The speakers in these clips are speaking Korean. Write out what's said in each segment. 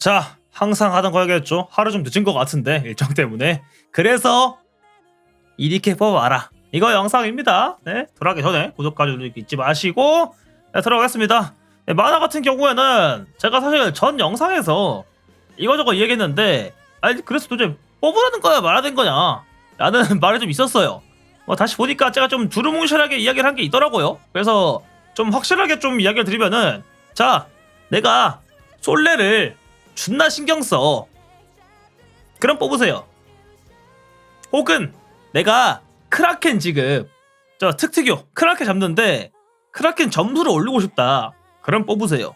자, 항상 하던 거야겠죠. 하루 좀 늦은 것 같은데 일정 때문에. 그래서 이렇게 뽑아라. 이거 영상입니다. 네, 들어가기 전에 구독까지 잊지 마시고 네, 들어가겠습니다. 네, 만화 같은 경우에는 제가 사실 전 영상에서 이거저거 얘기했는데 아니 그래서 도대체 뽑으라는 거야 말하는 거냐 라는 말이 좀 있었어요. 뭐 다시 보니까 제가 좀 두루뭉실하게 이야기를 한 게 있더라고요. 그래서 좀 확실하게 좀 이야기를 드리면은 자 내가 솔레를 존나 신경 써. 그럼 뽑으세요. 혹은 내가 크라켄 지금 저 특특요 크라켄 잡는데 크라켄 점수를 올리고 싶다. 그럼 뽑으세요.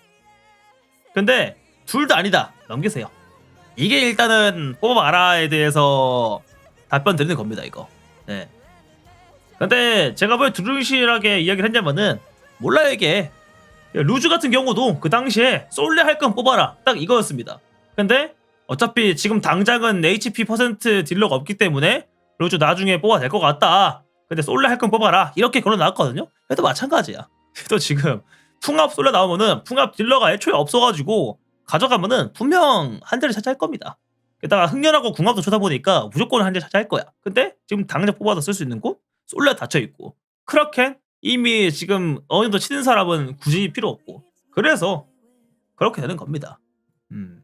근데 둘 다 아니다. 넘기세요. 이게 일단은 뽑아라에 대해서 답변 드리는 겁니다. 이거. 네. 근데 제가 왜 두루뭉실하게 이야기를 했냐면은 몰라요 이게 루즈 같은 경우도 그 당시에 솔레 할 건 뽑아라. 딱 이거였습니다. 근데 어차피 지금 당장은 HP 퍼센트 딜러가 없기 때문에 루즈 나중에 뽑아 될 것 같다. 근데 솔레 할 건 뽑아라. 이렇게 걸어 나왔거든요. 그래도 마찬가지야. 또 지금 풍압 솔레 나오면은 풍압 딜러가 애초에 없어가지고 가져가면은 분명 한 대를 차지할 겁니다. 게다가 흥년하고 궁합도 좋다 보니까 무조건 한 대 차지할 거야. 근데 지금 당장 뽑아서 쓸 수 있는 곳? 솔레 닫혀 있고. 크라켄 이미 지금 어느 정도 치는 사람은 굳이 필요 없고 그래서 그렇게 되는 겁니다. 음.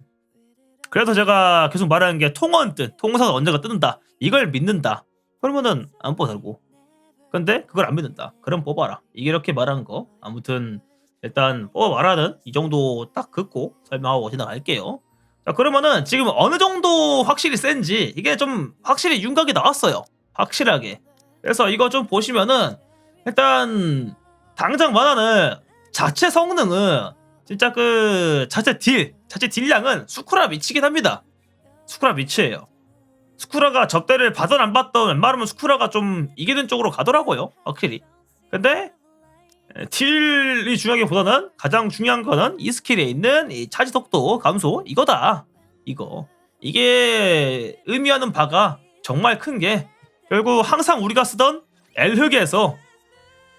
그래서 제가 계속 말하는 게 통원 뜻, 통사가 언제가 뜨는다. 이걸 믿는다. 그러면은 안 뽑아도 근데 그걸 안 믿는다. 그럼 뽑아라. 이게 이렇게 말하는 거. 아무튼 일단 뽑아 말하는 이 정도 딱 긋고 설명하고 지나갈게요. 자 그러면은 지금 어느 정도 확실히 센지 이게 좀 확실히 윤곽이 나왔어요. 확실하게. 그래서 이거 좀 보시면은 일단 당장 말하는 자체 성능은 진짜 그 자체 딜, 자체 딜량은 수쿠라 미치긴 합니다. 수쿠라 미치예요. 수쿠라가 접대를 받던 안 받던 웬만하면 수쿠라가 좀 이기는 쪽으로 가더라고요. 확실히. 근데 에, 딜이 중요하기보다는 가장 중요한 거는 이 스킬에 있는 이 차지 속도 감소 이거다. 이거. 이게 의미하는 바가 정말 큰 게 결국 항상 우리가 쓰던 엘흑에서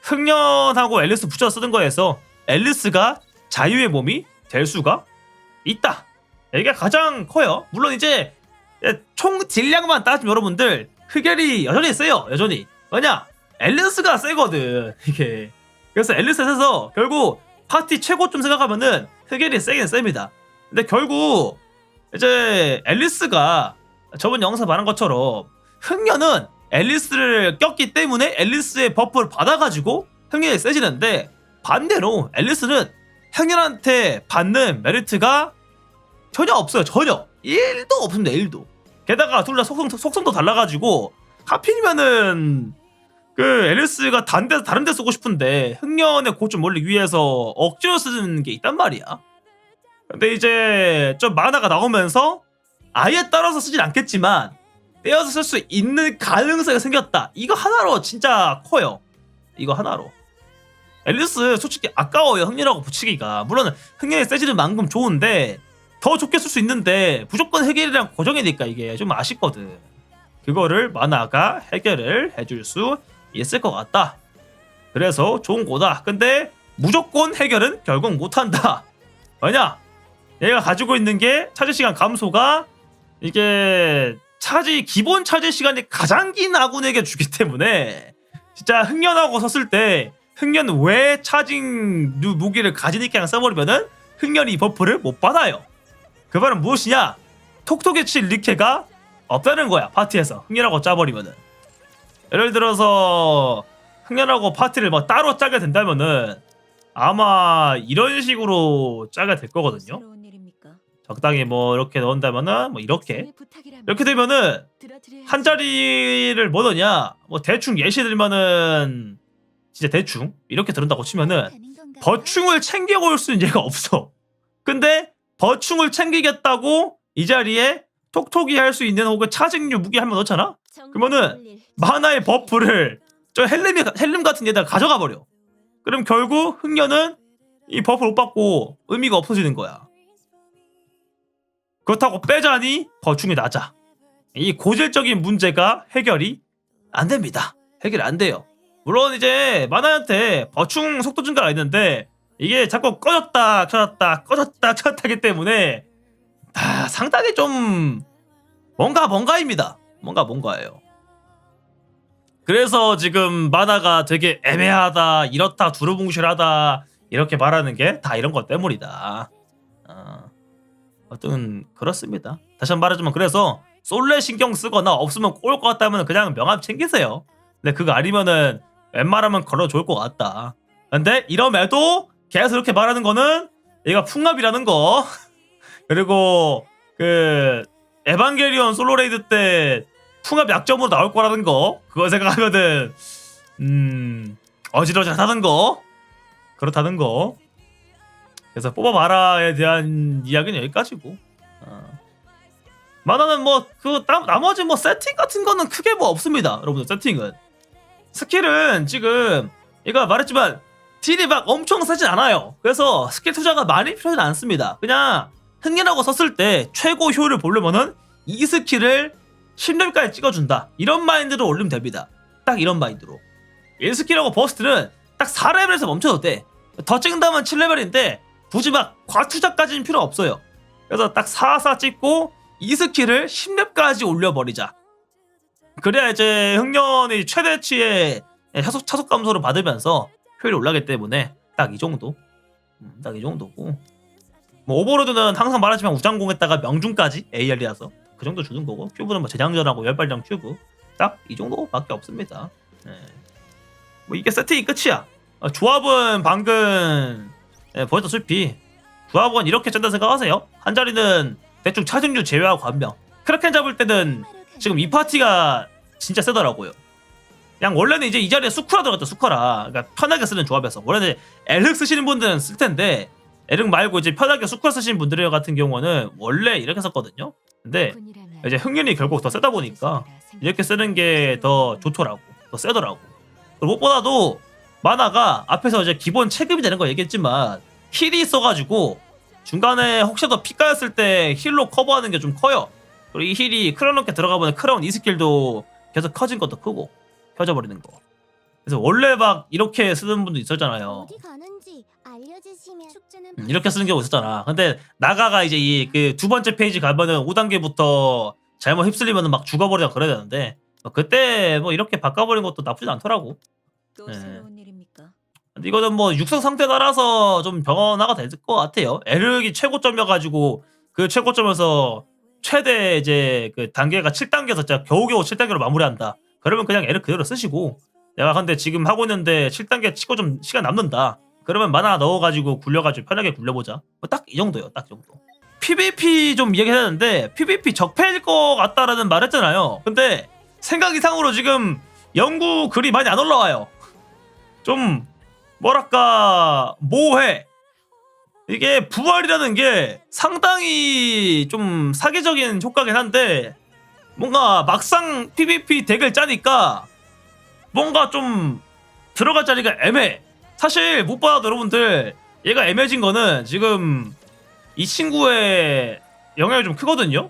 흑년하고 앨리스 붙여 쓰는 거에서 앨리스가 자유의 몸이 될 수가 있다. 이게 가장 커요. 물론 이제 총 딜량만 따지면 여러분들 흑열이 여전히 세요. 여전히. 왜냐? 앨리스가 세거든. 이게. 그래서 앨리스에서 결국 파티 최고점 생각하면은 흑열이 세긴 셉니다. 근데 결국 이제 앨리스가 저번 영상 말한 것처럼 흑년은 앨리스를 꼈기 때문에 앨리스의 버프를 받아가지고 흥년이 세지는데 반대로 앨리스는 흥년한테 받는 메리트가 전혀 없어요 전혀. 1도 없습니다 1도. 게다가 둘 다 속성, 속성도 달라가지고 하필이면은 그 앨리스가 다른 데, 다른 데 쓰고 싶은데 흥년의 고점 올리기 위해서 억지로 쓰는 게 있단 말이야. 근데 이제 좀 만화가 나오면서 아예 따라서 쓰진 않겠지만 떼어서 쓸 수 있는 가능성이 생겼다. 이거 하나로 진짜 커요. 이거 하나로. 앨리스 솔직히 아까워요. 흥리라고 붙이기가. 물론 흥리의 세지는 만큼 좋은데 더 좋게 쓸 수 있는데 무조건 해결이랑 고정이니까 이게 좀 아쉽거든. 그거를 만화가 해결을 해줄 수 있을 것 같다. 그래서 좋은 거다. 근데 무조건 해결은 결국 못한다. 왜냐? 얘가 가지고 있는 게 차지 시간 감소가 이게 차지 기본 차지 시간이 가장 긴 아군에게 주기 때문에 진짜 흥년하고 섰을 때 흥년 외 차징 무기를 가지니까 그냥 써버리면은 흥년이 버프를 못 받아요. 그 말은 무엇이냐? 톡톡에 칠 리케가 없다는 거야 파티에서 흥년하고 짜버리면은 예를 들어서 흥년하고 파티를 뭐 따로 짜게 된다면은 아마 이런 식으로 짜게 될 거거든요. 적당히 뭐 이렇게 넣은다면은 뭐 이렇게. 이렇게 되면은. 한 자리를 뭐 넣냐? 뭐 대충 예시 들면은 진짜 대충 이렇게 들은다고 치면은? 버충을 챙겨올 수 있는 얘가 없어. 근데 버충을 챙기겠다고 이 자리에 톡톡이 할 수 있는 혹은 차징류 무기 한 번 넣잖아? 그러면은 만화의 버프를 저 헬름이 헬름 같은 데다 가져가 버려. 그럼 결국 흥년은 이 버프를 못 받고 의미가 없어지는 거야 그렇다고 빼자니 버충이 낮아 이 고질적인 문제가 해결이 안 됩니다. 해결 안 돼요. 물론 이제 만화한테 버충 속도 증가가 있는데 이게 자꾸 꺼졌다 켜졌다 꺼졌다 켜졌다 하기 때문에 아, 상당히 좀 뭔가 뭔가입니다. 뭔가 뭔가예요. 그래서 지금 만화가 되게 애매하다, 이렇다, 두루뭉실하다 이렇게 말하는 게 다 이런 것 때문이다. 어, 어떤 그렇습니다. 다시 한번 말하지만 그래서 솔레 신경 쓰거나 없으면 꼴것 같다면 그냥 명함 챙기세요. 근데 그거 아니면은 웬만하면 걸어 좋을 것 같다. 근데 이럼에도 계속 이렇게 말하는 거는 얘가 풍압이라는 거 그리고 그 에반게리온 솔로레이드 때 풍압 약점으로 나올 거라는 거 그거 생각하면은 음 어지러지하다는 거 그렇다는 거 그래서 뽑아봐라에 대한 이야기는 여기까지고. 어. 만화는 뭐 그 나머지 뭐 세팅 같은 거는 크게 뭐 없습니다. 여러분들 세팅은. 스킬은 지금 얘가 말했지만 딜이 막 엄청 세진 않아요. 그래서 스킬 투자가 많이 필요하지 않습니다. 그냥 흥이라고 썼을 때 최고 효율을 보려면은 이 스킬을 10렙까지 찍어준다. 이런 마인드로 올리면 됩니다. 딱 이런 마인드로. 1스킬하고 버스트는 딱 4레벨에서 멈춰도 돼더 찍는다면 7레벨인데 굳이 막 과투자까지는 필요 없어요 그래서 딱 4, 4 찍고 이 스킬을 10렙까지 올려버리자 그래야 이제 흥년이 최대치의 차속, 차속 감소를 받으면서 효율이 올라가기 때문에 딱 이 정도 음, 딱이 정도고 뭐 오버로드는 항상 말하지만 우장공에다가 명중까지 AR이라서 그 정도 주는 거고 큐브는 뭐 재장전하고 열발장 큐브 딱 이 정도밖에 없습니다. 예. 뭐 이게 세팅이 끝이야. 어, 조합은 방금 예, 보였다시피 조합은 이렇게 짠다 생각하세요. 한 자리는 대충 차승류 제외하고 한 명. 크라켄 잡을 때는 지금 이 파티가 진짜 세더라고요. 그냥 원래는 이제 이 자리에 수쿠라 들어갔다 수쿠라. 그러니까 편하게 쓰는 조합에서 원래는 엘흑 쓰시는 분들은 쓸 텐데 에륵 말고 이제 편하게 수쿠라 쓰시는 분들 같은 경우는 원래 이렇게 썼거든요. 근데 이제 흥연이 결국 더 세다 보니까 이렇게 쓰는 게 더 좋더라고. 더 세더라고. 무엇보다도 만화가 앞에서 이제 기본 체급이 되는 거 얘기했지만 힐이 있어가지고 중간에 혹시라도 피 까였을 때 힐로 커버하는 게 좀 커요. 그리고 이 힐이 크라운께 들어가보면 크라운 이 스킬도 계속 커진 것도 크고 켜져 버리는 거. 그래서 원래 막 이렇게 쓰는 분도 있었잖아요. 어디 가는지 알려주시면 축제는 음, 이렇게 쓰는 경우 있었잖아. 근데 나가가 이제 이 그 두 번째 페이지 가면은 5단계부터 잘못 휩쓸리면은 막 죽어버리다 그래야 되는데 뭐 그때 뭐 이렇게 바꿔버린 것도 나쁘지 않더라고. 또 네. 새로운? 이거는 뭐 육성 상태 따라서 좀 변화가 될 것 같아요. 에르기 최고점이어가지고 그 최고점에서 최대 이제 그 단계가 7단계에서 진짜 겨우겨우 7단계로 마무리한다. 그러면 그냥 에르 그대로 쓰시고 내가 근데 지금 하고 있는데 7단계 치고 좀 시간 남는다. 그러면 만화 넣어가지고 굴려가지고 편하게 굴려보자. 뭐 딱 이 정도요. 딱 이 정도. PVP 좀 이야기했는데 PVP 적폐일 것 같다라는 말 했잖아요. 근데 생각 이상으로 지금 연구 글이 많이 안 올라와요. 좀 뭐랄까 모해. 이게 부활이라는 게 상당히 좀 사기적인 효과긴 한데 뭔가 막상 PVP 덱을 짜니까 뭔가 좀 들어갈 자리가 애매해 사실 못 봐도 여러분들. 얘가 애매해진 거는 지금 이 친구의 영향이 좀 크거든요?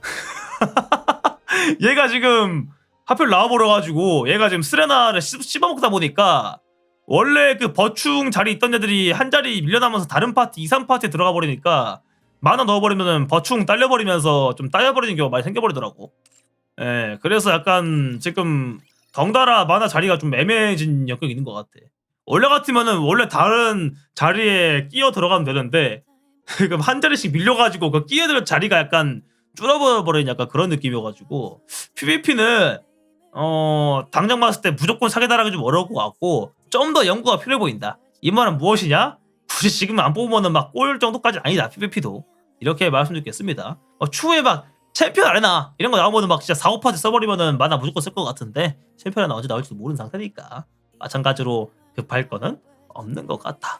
얘가 지금 하필 나와버려 가지고 얘가 지금 스레나를 씹- 씹어먹다 보니까 원래 그 버충 자리 있던 애들이 한 자리 밀려나면서 다른 파티 2, 3파티에 들어가 버리니까 만화 넣어버리면은 버충 딸려버리면서 좀 따여버리는 경우가 많이 생겨버리더라고. 예 그래서 약간 지금 덩달아 만화 자리가 좀 애매해진 역경이 있는 것 같아. 원래 같으면은 원래 다른 자리에 끼어 들어가면 되는데 지금 한 자리씩 밀려가지고 그 끼어들 자리가 약간 줄어버린 약간 그런 느낌이어가지고 PVP는 어 당장 봤을 때 무조건 사기다라기 좀 어려울 것 같고 좀 더 연구가 필요해 보인다. 이 말은 무엇이냐? 굳이 지금 안 뽑으면은 막꼴 정도까지 아니다. PVP도 이렇게 말씀드리겠습니다. 어, 추후에 막 챔피언 아레나 이런 거 나오면은 막 진짜 4, 5파트 써버리면은 만화 무조건 쓸 것 같은데 챔피언 아레나 언제 나올지도 모르는 상태니까 마찬가지로 급할 거는 없는 것 같다.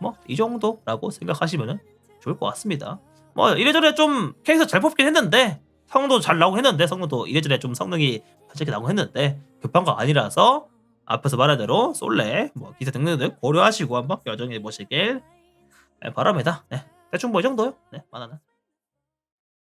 뭐 이 정도라고 생각하시면은 좋을 것 같습니다. 뭐 이래저래 좀 캐릭터 잘 뽑긴 했는데 성능도 잘 나오고 했는데 성능도 이래저래 좀 성능이 솔직히 나오고 했는데 급한 거 아니라서 앞에서 말한 대로 솔레 뭐 기세 등등들 고려하시고 한번 결정해 보시길 바랍니다. 네, 대충 뭐이 정도요. 네, 만화는.